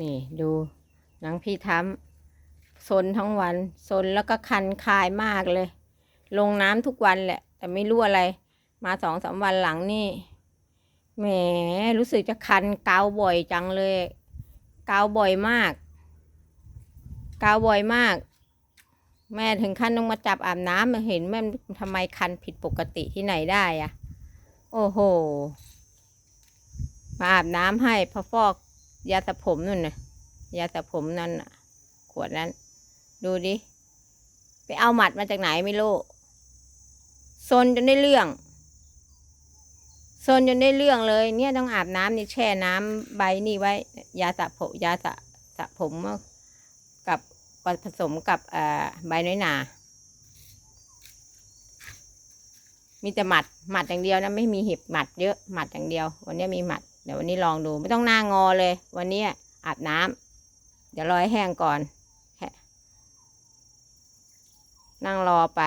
นี่ดูหนังพี่ทำซนทั้งวันซนแล้วก็คันคายมากเลย ลงน้ำทุกวันแหละ แต่ไม่รู้อะไร มาสองสามวันหลังนี่แหมรู้สึกจะคันเกาบ่อยจังเลยเกาบ่อยมากเกาบ่อยมาก แม่ถึงขั้นต้องมาจับอาบน้ำมาเห็นแม่ทำไมคันผิดปกติที่ไหนได้อะโอ้โห มาอาบน้ำให้พอฟอก ยาสระผมนู่นน่ะ ยาสระผมนั่นน่ะ ขวดนั้น ดูดิ ไปเอาหมัดมาจากไหนไม่รู้ซนจนได้เรื่องซนจนได้เรื่องเลย เนี่ยต้องอาบน้ำนี่แช่น้ำใบนี่ไว้ ยาสระผมยาสระสระผมกับผสมกับเอ่อใบน้อยหนา มีแต่หมัดหมัดอย่างเดียวนะไม่มีเห็บหมัดเยอะหมัดอย่างเดียว วันนี้มีหมัด ดี๋ยววันนี้ลองดูไม่ต้องหน้างอเลย วันนี้อาบน้ำเดี๋ยวรอให้แห้งก่อนนั่งรอไป